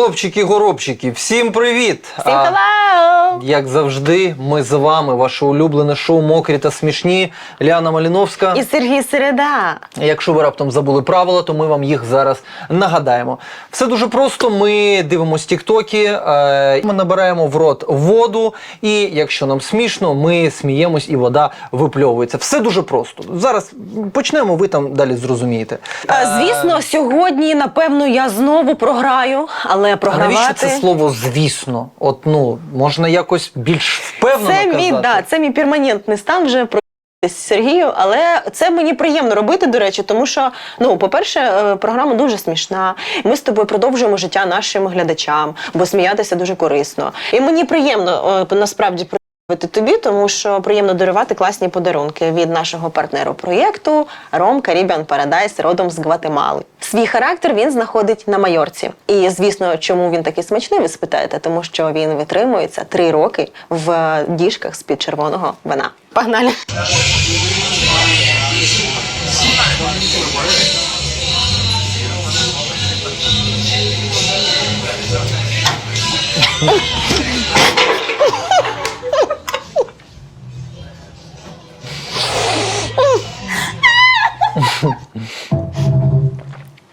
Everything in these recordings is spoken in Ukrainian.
Хлопчики, горобчики, всім привіт! Всім А, hello! Як завжди, ми з вами, ваше улюблене шоу Мокрі та смішні. Ляна Маліновська. І Сергій Середа. Якщо ви раптом забули правила, то ми вам їх зараз нагадаємо. Все дуже просто. Ми дивимося тіктоки, е, ми набираємо в рот воду, і якщо нам смішно, ми сміємось, і вода випльовується. Все дуже просто. Зараз почнемо, ви там далі зрозумієте. А, Звісно, сьогодні, напевно, я знову програю, але А програвати... навіщо це слово звісно? От ну можна якось більш впевнено Це казати. мій, да, це мій перманентний стан вже про Сергію, але це мені приємно робити, до речі, тому що, ну, по-перше, е, програма дуже смішна. Ми з тобою продовжуємо життя нашим глядачам, бо сміятися дуже корисно. І мені приємно е, насправді проявити тобі, тому що приємно дарувати класні подарунки від нашого партнеру проєкту Ром Caribbean Paradise родом з Гватемали. Свій характер він знаходить на майорці. І звісно, чому він такий смачний, ви спитаєте, тому що він витримується три роки в діжках з під червоного вина. Погнали!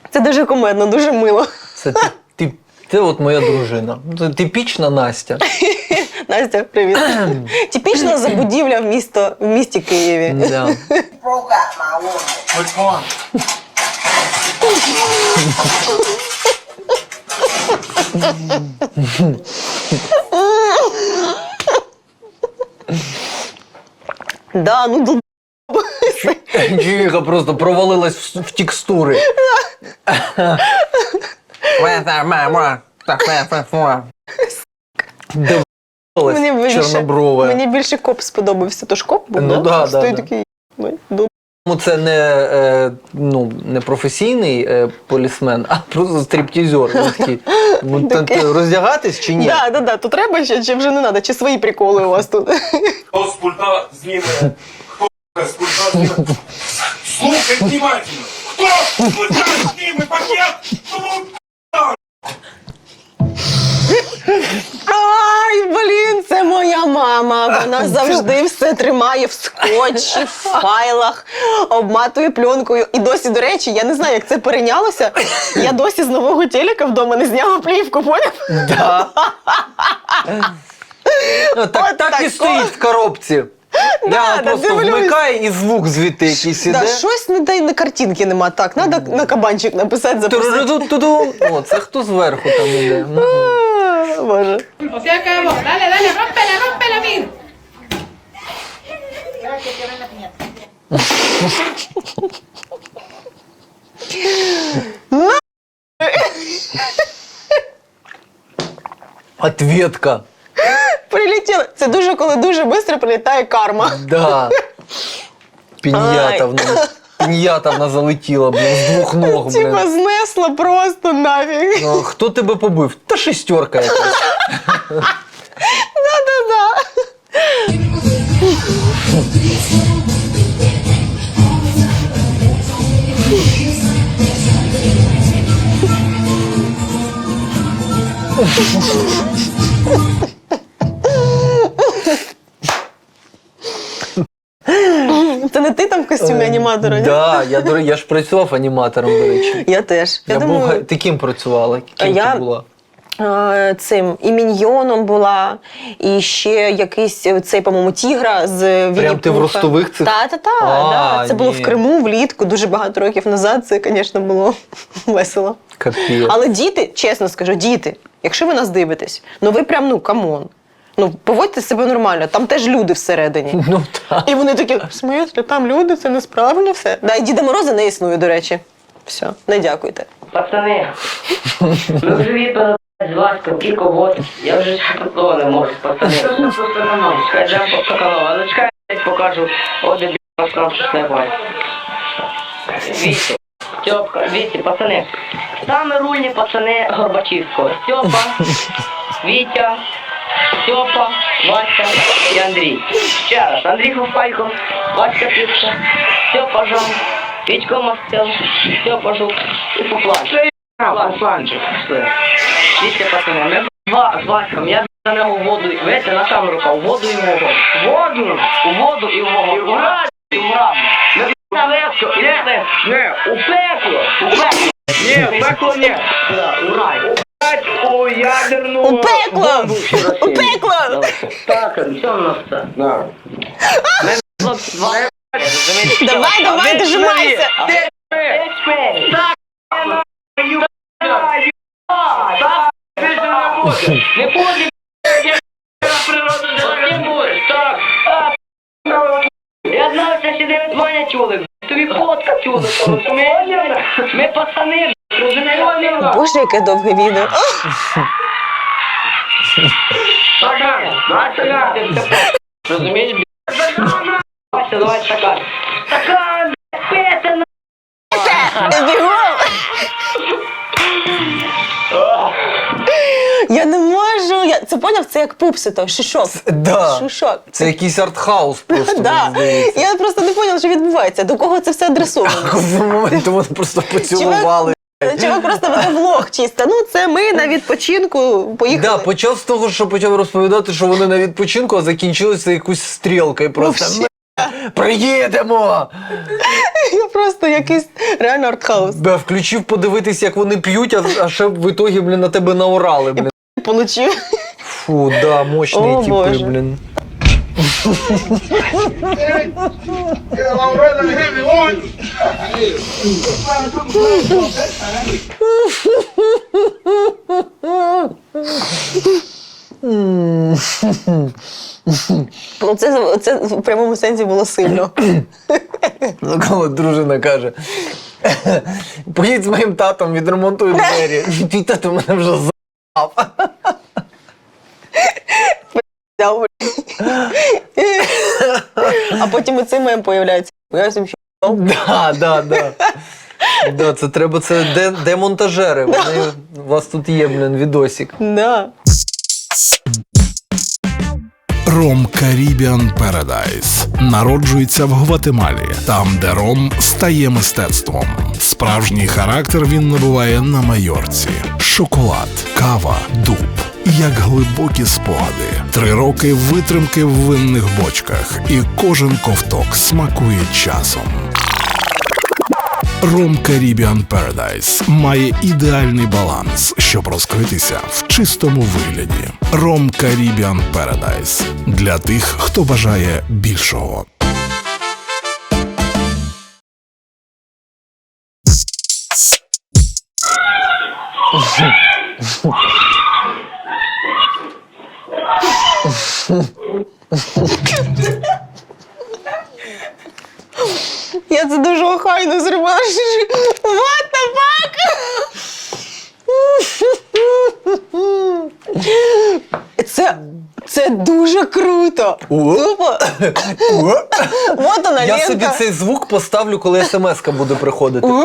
Це дуже комедно, дуже мило. Це ти, ти, ти от моя дружина. Це типічна Настя. Настя, привіт. Типічна забудівля в місто в місті Києві. Да, ну дол... Чуєха просто провалилась в, в текстури. Де Мені більше, чорноброве. мені більше коп сподобався. Тож коп був, Ну да, да, Стоїть да. такий. ну, Ну, Це не, е, ну, не професійний е, полісмен, а просто стриптізер. Він такий, ну, та- Такий. та роздягатись чи ні? Да, да, да. То треба ще, чи вже не треба, чи свої приколи у вас тут. Кто с пульта зніме? Хто с? Слухай внимательно. Хто з пульта пакет? Тому Ай, блін, це моя мама. Вона завжди все тримає в скотчі, в файлах, обматує пленкою. І досі, до речі, я не знаю, як це перейнялося. Я досі з нового телека вдома не зняла плівку, поняв? Да. Ну, так, От так і тако. стоїть в коробці. Я да, просто дивлюсь. вмикаю і звук звідти якийсь іде. Да, щось не дай на картинки нема. Так, треба на кабанчик написати запросити. Туру-ду-ду-ду. О, це хто зверху там іде. А, Боже. Se acabó. Dale, dale, rómpela, rómpela, Mir. Ответка. Прилетіло. Це дуже, коли дуже швидко прилітає карма. Да. Піньятовна. Піньятовна залетіла, блін, з двох ног, блін. Типа знесла просто нафіг. Ну, хто тебе побив? Та шестерка якась. Да-да-да. Це не ти там в костюмі аніматора? ні? Да, я, до ре- я ж працював аніматором, до речі. Я теж. Я, Я, був, думаю, га- ти ким працювала? Ким Я- ти була? е, цим і міньйоном була, і ще якийсь е, цей, по-моєму, тігра з Прям ти в ростових цих? Та, та, та, А, да. Це було ні. в Криму влітку, дуже багато років назад. Це, звісно, було весело. Капець. Але діти, чесно скажу, діти, якщо ви нас дивитесь, ну ви прям ну камон. Ну, поводьте себе нормально, там теж люди всередині. Ну так. І вони такі, в смислі, там люди, це несправильно все. Да, і Діда Мороза не існує, до речі. Все, не дякуйте. Пацани, ви вже відповідь з вас кілька год. Я вже такого не можу, пацани. Хай дам по шоколаду. Але чекай, я покажу. От де нас там щось не бачить. Вітя, Стьопка, Вітя, пацани. Саме рульні пацани Горбачівського. Стьопа, Вітя, Стьопа, Вася і Андрій. Ще раз. Андрій Ховпайко, Васька Півка, Стьопа Жан, Вітько Мастел, Стьопа Жук і Попланчик. Попланчик. Дивіться, пацани, ми з Васьком, я за нього воду, видите, на камеру кав, воду і вогонь. Воду, у воду і в вогонь. Ура, і ура. Ми на легко, не, не, у пекло, у пекло. Ні, в пекло ні. Да, у рай. У ядерну У пекло! бомбу всі У Росії. пекло! Так, все у нас це. Да. Ми, хлопці, два. Давай, давай, дожимайся! Так, не буде. Природа не буде. Так, так. Я знав, що сюди Ваня чули. Боже, яке довге відео. Стакан, давай стакан. Розумієш? Стакан. Бігом! Я не можу. Я... Це поняв, це як пупси, то шишок. Да. Шишок. Це якийсь артхаус просто. Да. мені здається. Я просто не поняла, що відбувається. До кого це все адресовано? В момент вони просто поцілували. Чувак просто веде влог чисто. Ну, це ми на відпочинку поїхали. Да, почав з того, що почав розповідати, що вони на відпочинку, а закінчилося якусь стрілкою. Просто Вообще. «Ми приїдемо. Я просто якийсь реально артхаус. Да, включив подивитись, як вони п'ють, а, а ще в ітогі, блін, на тебе наорали, блін. Получив. Фу, да, мощні О, типи, Боже. блін. Це, це в прямому сенсі було сильно. Ну, коли дружина каже: поїдь з моїм татом, відремонтуй двері. Твій тато мене вже з***ав. Взяв, А потім і цей мем появляється. Я собі Да, да, да. Да, це треба, це де, демонтажери. Вони, у вас тут є, блін, відосик. Да. Ром Caribbean Paradise народжується в Гватемалі, там, де ром стає мистецтвом. Справжній характер він набуває на майорці: шоколад, кава, дуб. Як глибокі спогади, три роки витримки в винних бочках, і кожен ковток смакує часом. Ром Caribbean Paradise має ідеальний баланс, щоб розкритися в чистому вигляді. Ром Caribbean Paradise для тих, хто бажає більшого. Я це дуже охайно зробила. What the fuck? Це, це дуже круто. О. Тупо. От вона Я лента. собі цей звук поставлю, коли смс-ка буде приходити.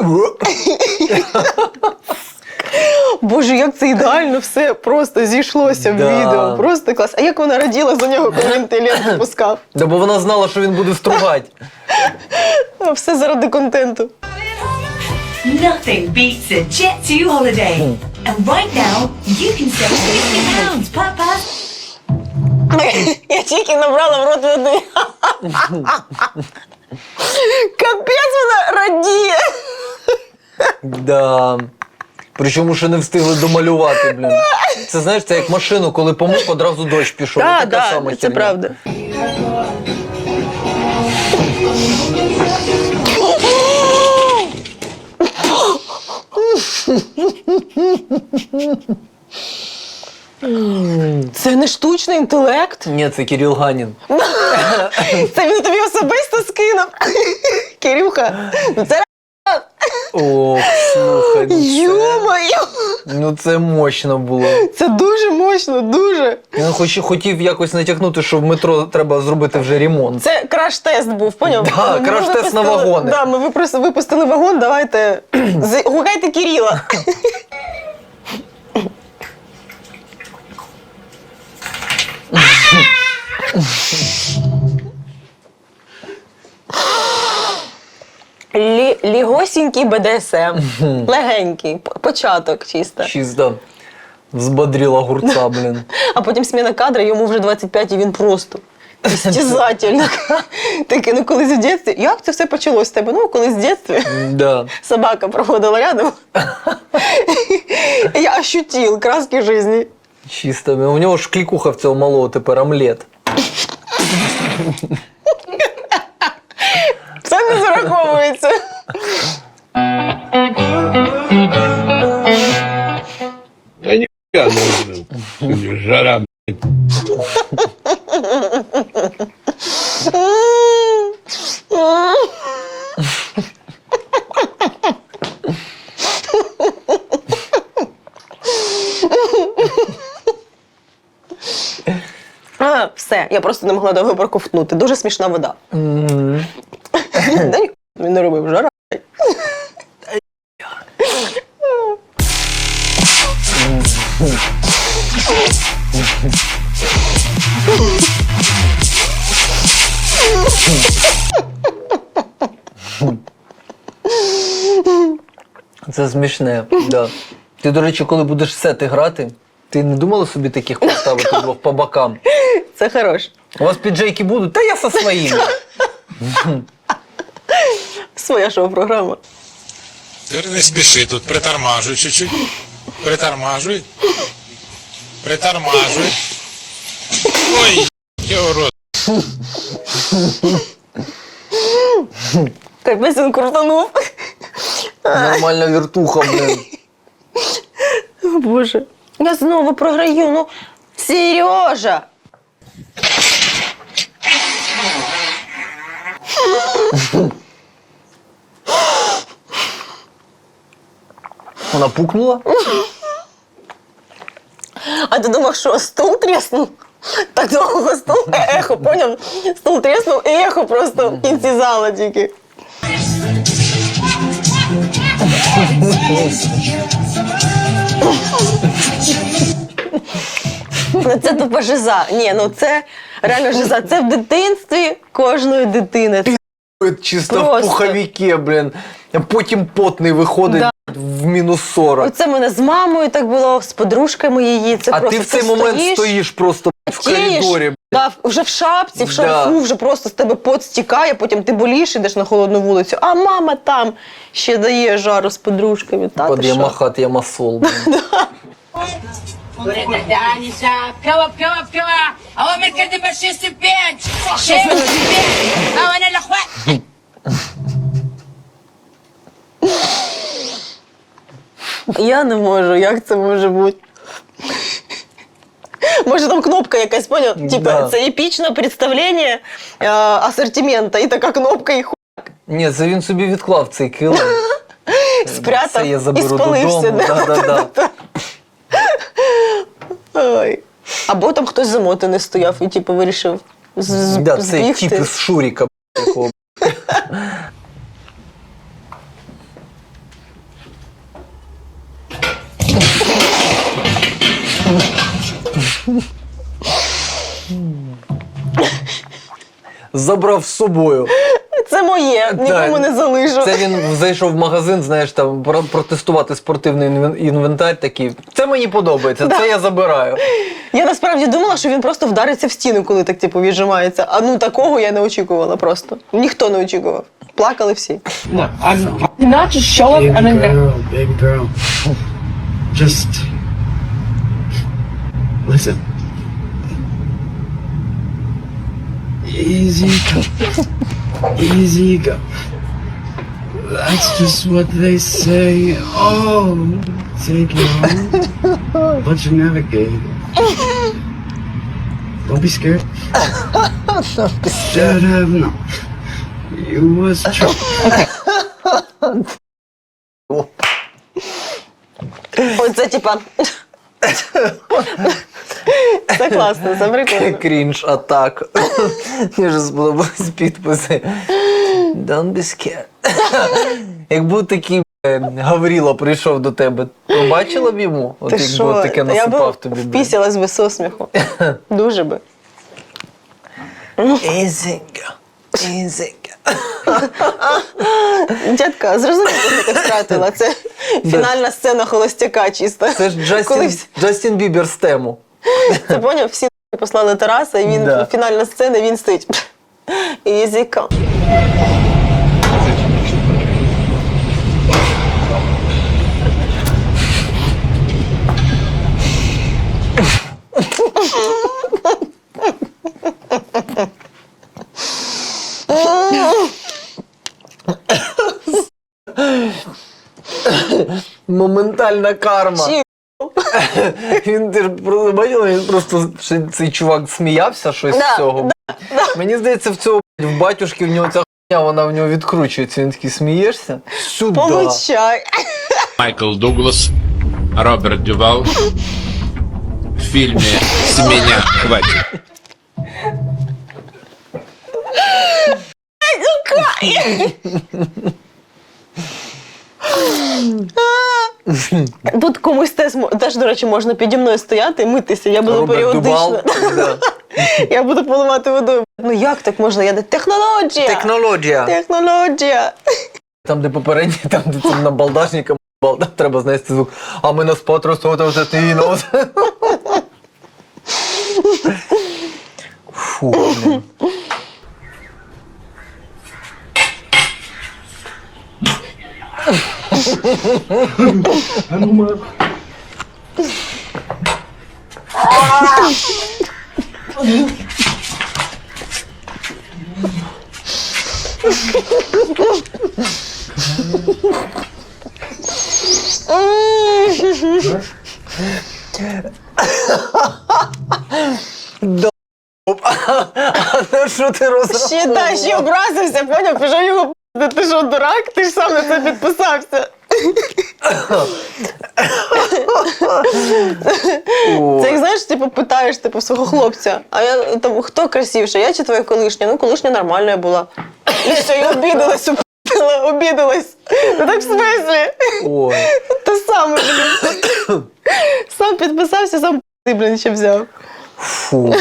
Боже, як це ідеально все просто зійшлося в Да. відео. Просто клас. А як вона раділа за нього, коли він той пускав? Да, бо вона знала, що він буде стругати. Все заради контенту. Nothing beats a Jet2 holiday. And right now, you can save 50 pounds per person. Я тільки набрала в рот води. Капець вона радіє. Да. Причому ще не встигли домалювати, блін. Це знаєш, це як машину, коли помив, одразу дощ пішов. Так, Така сама так, це херня. правда. Це не штучний інтелект. Ні, це Кирил Ганін. Це він тобі особисто скинув. Кирюха, ну це Ох, слухай, ну це, Йо-моє! ну це мощно було. Це дуже мощно, дуже. Він хоч, хотів якось натякнути, що в метро треба зробити вже ремонт. Це краш-тест був, поняв? Да, Ми краш-тест на вагони. Да, ми випустили, випустили вагон, давайте. з- Гукайте Кирила. Лі, лігосінький БДСМ. Легенький, п- початок чисто. Чисто. Взбодрила огурця, блін. А потім сміна кадра, йому вже 25, і він просто. Істязательно. Таке, ну колись в дитинстві. Як це все почалось з тебе? Ну, колись в дитинстві. Да. Собака проходила рядом. Я ощутил краски жизни. Чисто. У нього ж клікуха в цього малого тепер омлет. Все не зараховується. Жара, А, все, я просто не могла довго проковтнути. Дуже смішна вода. Це смішне. Да. Ти, до речі, коли будеш сети грати, ти не думала собі таких поставити двох по бокам? Це хорош. У вас піджейки будуть? Та я со своїми. Своя шоу-програма. Не спіши тут, притормажуй чуть-чуть. Притормажуй. Притормажуй. Ой, його рот. Капець він крутанув. Нормальна віртуха, блін. О, Боже. Я знову програю. Ну, Сережа. Вона пукнула? А ти думав, що стул тріснув? Так довго стул ехо, поняв? Стул тріснув і ехо просто в кінці зала тільки. Ну це тупо жиза. Ні, ну це реально жиза. Це в дитинстві кожної дитини. Чисто Просто. в пуховіки, блін. Потім пот не виходить Да. в мінус 40. Оце мене з мамою так було, з подружками її. Це а ти в цей момент стоїш, просто в потієш, коридорі. Да, вже в шапці, в Да. шарфу, вже просто з тебе пот стікає, потім ти болієш, йдеш на холодну вулицю, а мама там ще дає жару з подружками. Та, ти Под що? Ямахат Ямасол. блін. Даниша, пила. А Я не можу, як це може бути? Може там кнопка якась, поняв? Типа, Да. це епічне представлення е, асортимента, і така кнопка, і ху Ні, це він собі відклав цей килим. спрятав Це я і спалився. додому. Да-да-да. Ой. Або там хтось замотаний стояв і типу вирішив з- з- Да, збігти. тип із Шуріка. якого. Забрав з собою. Це моє, нікому не залишу. Це він зайшов в магазин, знаєш, там про- протестувати спортивний інвен- інвентар такий. Це мені подобається, це я забираю. Я насправді думала, що він просто вдариться в стіну, коли так типу віджимається. А ну такого я не очікувала просто. Ніхто не очікував. Плакали всі. Not just show up and then girl, baby girl. Just Listen. Easy come, Easy go. That's just what they say. Oh, take long, but you navigate. Don't be scared. Don't be scared. Should have known. You was drunk. Und Setipan. Це класно, це прикольно. Крінж атак. Мені вже сподобались підписи. Don't be scared. Якби такий е, Гавріло прийшов до тебе, побачила б йому? От Ти якби що? от таке Та я насипав тобі. блін. впісялась би со сміху. Дуже би. Easy go. Дядька, зрозуміло, що ти втратила. Це фінальна сцена холостяка чиста. Це ж Джастін, Колись Джастін Бібер з тему. Ти поняв, всі послали Тараса, і він Да. фінальна сцена, він стоїть. Язика. Моментальна карма. Чи- Він ти ж просто бачила, він просто ще цей чувак сміявся щось Да, з цього. Мені здається, в цього в батюшки в нього ця хуйня, вона в нього відкручується. Він такий смієшся? Сюди. Помовчай. Майкл Дуглас, Роберт Дювал в фильме «С меня хватит». Тут комусь теж, теж, до речі, можна піді мною стояти і митися. Я буду Роберт періодично. Дубал. Да. Я буду поливати водою. Ну як так можна? Я технологія! Технологія. Технологія! Там, де попередній, там, де там на балдажника балда, треба знести звук. А ми нас потрусота вже ти Фу, блін. А на що ти Ще розраховував? та ще образився, поняв, пішов його п***ти. Ти що, дурак? Ти ж сам на це підписався. Це як знаєш, типу, питаєш типу, свого хлопця, а я там хто красивше, я чи твоя колишня? Ну, колишня нормальна була. І все, і обідалась, упила, обідалась. Ну так в смислі? Ой. Те саме, блін. Сам підписався, сам блін, ще взяв. Фу.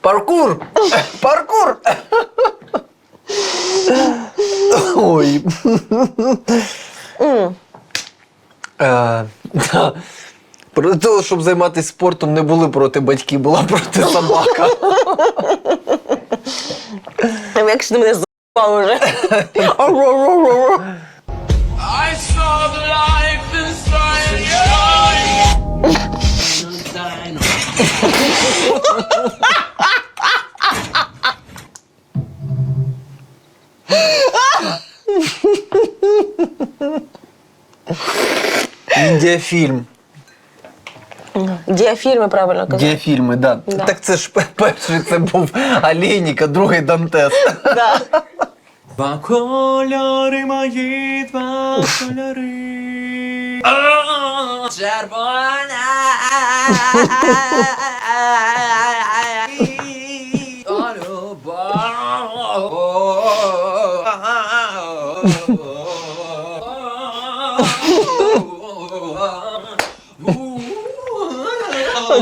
Паркур! Паркур! Ой. Е, да. Проти того, щоб займатися спортом, не були проти батьків, була проти собака. Там як ж ти мене з***ав уже. I saw the life inside your eyes. Діафільми правильно казати. Діафільми, да. Да. Так це ж перший це був Алєнік, а другий Дантес. Да. Два кольори мої, два кольори.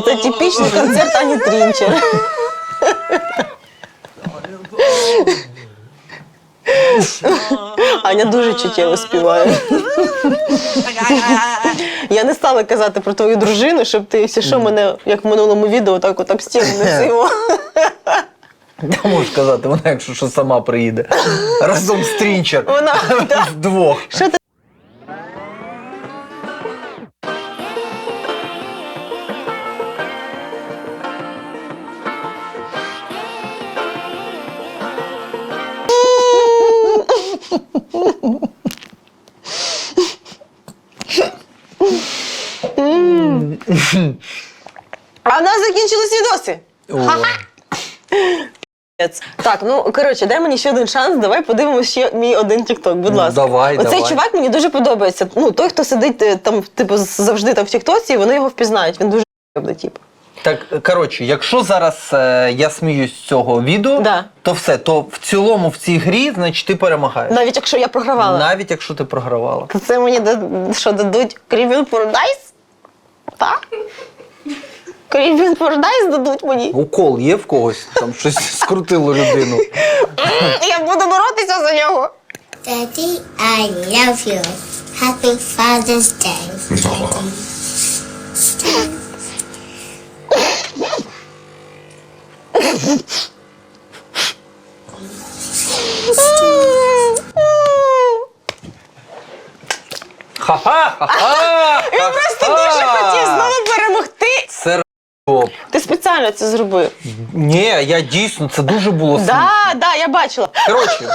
Це типічний концерт Ані Трінчер. Аня дуже чуттєво співає. Я не стала казати про твою дружину, щоб ти все що мене, як в минулому відео, так от об стіну не сило. Я можу сказати, вона, якщо що сама приїде. Разом з Трінчер. Вона да. Вдвох. Що ти А в нас закінчились відоси. Так, ну коротше, дай мені ще один шанс. Давай подивимося ще мій один тікток, будь Ну, ласка. давай, Оцей давай. чувак мені дуже подобається. Ну, той, хто сидить е, там, типу, завжди там в тіктоці, вони його впізнають. Він дуже ебний тип. Так, коротше, якщо зараз е, я сміюсь з цього відео, Да. то все, то в цілому в цій грі, значить, ти перемагаєш. Навіть якщо я програвала. Навіть якщо ти програвала. То це мені да- що дадуть Caribbean Paradise? Так? Caribbean Paradise дадуть мені. Укол є в когось, там щось скрутило людину. Я буду боротися за нього. Daddy, I love you. Happy Father's Day. Ха-ха! Він просто дуже хотів знову перемогти. Це р**оп. Ти спеціально це зробив. Ні, я дійсно, це дуже було смішно. Да, да, я бачила. Коротше,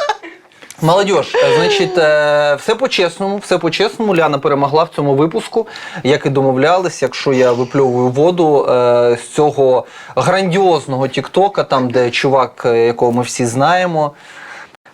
молодіж, значить, е, все по-чесному, все по-чесному. Ляна перемогла в цьому випуску, як і домовлялись, якщо я випльовую воду е, з цього грандіозного Тіктока, там, де чувак, е, якого ми всі знаємо.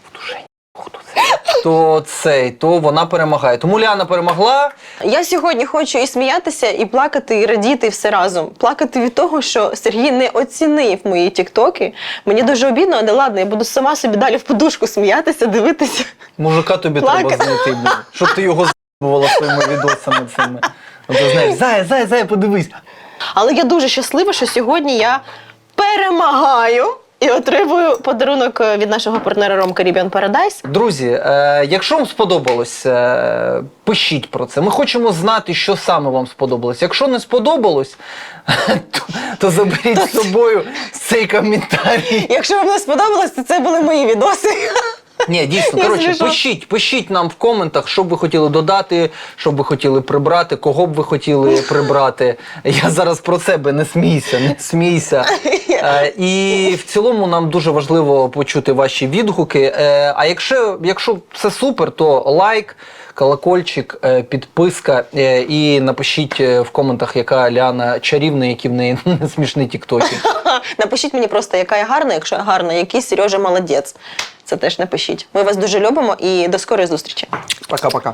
В душі хто це? То цей, то вона перемагає. Тому Ляна перемогла. Я сьогодні хочу і сміятися, і плакати, і радіти і все разом. Плакати від того, що Сергій не оцінив мої тіктоки. Мені дуже обідно, але ладно, я буду сама собі далі в подушку сміятися, дивитися. Мужика тобі Плакати. треба знайти, блін, щоб ти його з**бувала своїми відосами цими. От ти знаєш, зая, зая, зая, подивись. Але я дуже щаслива, що сьогодні я перемагаю і отримую подарунок е, від нашого партнера Ром Caribbean Paradise. Друзі, е, якщо вам сподобалось, е, пишіть про це. Ми хочемо знати, що саме вам сподобалось. Якщо не сподобалось, то, то заберіть з собою цей коментар. Якщо вам не сподобалось, то це були мої відоси. Ні, дійсно, коротше, пишіть, пишіть нам в коментах, що б ви хотіли додати, що б ви хотіли прибрати, кого б ви хотіли прибрати. Я зараз про себе не смійся, не смійся. Е, і в цілому нам дуже важливо почути ваші відгуки. Е, а якщо, якщо все супер, то лайк. Колокольчик, е, підписка е, і напишіть е, в коментах, яка Ліана чарівна, які в неї смішні тіктоки. Напишіть мені просто, яка я гарна, якщо я гарна, який Сережа молодець. Це теж напишіть. Ми вас дуже любимо і до скорої зустрічі. Пока-пока.